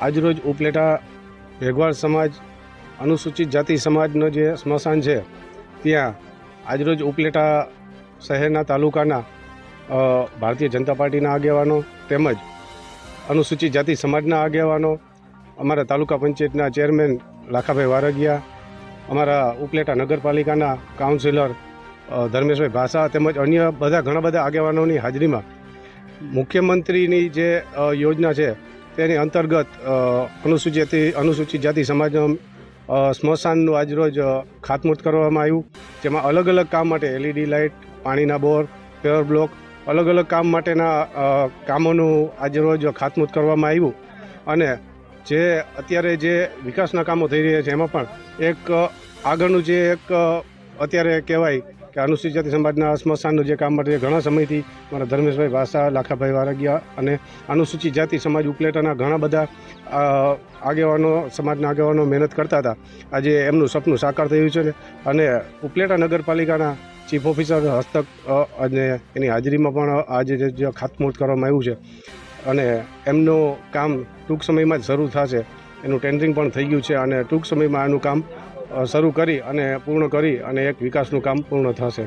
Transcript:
આજરોજ ઉપલેટા ભેગવાડ સમાજ, અનુસૂચિત જાતિ સમાજનો જે સ્મશાન છે, ત્યાં આજરોજ ઉપલેટા શહેરના તાલુકાના ભારતીય જનતા પાર્ટીના આગેવાનો તેમજ અનુસૂચિત જાતિ સમાજના આગેવાનો, અમારા તાલુકા પંચાયતના ચેરમેન લાખાભાઈ વારગિયા, અમારા ઉપલેટા નગરપાલિકાના કાઉન્સિલર ધર્મેશભાઈ ભાષા તેમજ અન્ય બધા ઘણા બધા આગેવાનોની હાજરીમાં મુખ્યમંત્રીની જે યોજના છે તેની અંતર્ગત અનુસૂચિત અનુસૂચિત જાતિ સમાજનો સ્મશાનનું આજરોજ ખાતમુહૂર્ત કરવામાં આવ્યું. જેમાં અલગ અલગ કામ માટે એલઈડી લાઇટ પાણીના બોર પેવર બ્લોક અલગ અલગ કામ માટેના કામોનું આજરોજ ખાતમુહૂર્ત કરવામાં આવ્યું. અને જે અત્યારે જે વિકાસના કામો થઈ રહ્યા છે, એમાં પણ એક આગળનું જે એક અત્યારે કહેવાય કે અનુસૂચિત જાતિ સમાજના સ્મશાનનું જે કામ માટે ઘણા સમયથી મારા ધર્મેશભાઈ ભાષા લાખાભાઈ વારગિયા અને અનુસૂચિત જાતિ સમાજ ઉપલેટાના ઘણા બધા આગેવાનો, સમાજના આગેવાનો મહેનત કરતા હતા. આજે એમનું સપનું સાકાર થયું છે ને. અને ઉપલેટા નગરપાલિકાના ચીફ ઓફિસર, હસ્તક અને એની હાજરીમાં પણ આજે જે- ખાતમુહૂર્ત કરવામાં આવ્યું છે. અને એમનું કામ ટૂંક સમયમાં જ શરૂ થશે. એનું ટેન્ડરિંગ પણ થઈ ગયું છે અને ટૂંક સમયમાં આનું કામ શરૂ કરી અને પૂર્ણ કરી અને એક વિકાસનું કામ પૂર્ણ થશે.